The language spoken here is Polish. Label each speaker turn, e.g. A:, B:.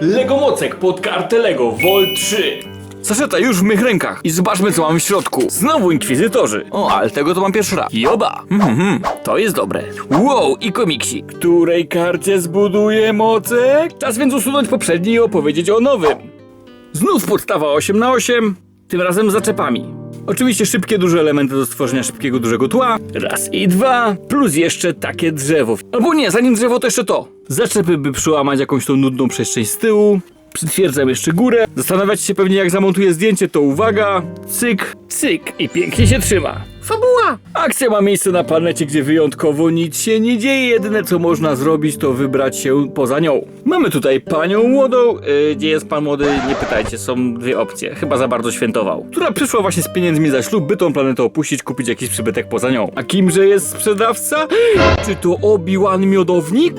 A: Lego Mocek pod kartę Lego Vol 3. Saszeta już w mych rękach i zobaczmy co mamy w środku. Znowu inkwizytorzy. O, ale tego to mam pierwszy raz. Joba. Mhm, mhm, to jest dobre. Wow, i komiksi. Której karcie zbuduję mocek? Czas więc usunąć poprzedni i opowiedzieć o nowym. Znów podstawa 8 na 8 tym razem z zaczepami. Oczywiście szybkie, duże elementy do stworzenia szybkiego, dużego tła. Raz i dwa, plus jeszcze takie drzewo. Albo nie, zanim drzewo to jeszcze to. Zaczepy, by przełamać jakąś tą nudną przestrzeń z tyłu. Przytwierdzam jeszcze górę. Zastanawiacie się pewnie jak zamontuję zdjęcie, to uwaga. Cyk, cyk i pięknie się trzyma. Fabuła! Akcja ma miejsce na planecie, gdzie wyjątkowo nic się nie dzieje. Jedyne co można zrobić, to wybrać się poza nią. Mamy tutaj panią młodą. Yy, gdzie jest pan młody? Nie pytajcie, są dwie opcje. Chyba za bardzo świętował. Która przyszła właśnie z pieniędzmi za ślub, by tą planetę opuścić, kupić jakiś przybytek poza nią. A kimże jest sprzedawca? Czy to Obi-Wan Miodownik?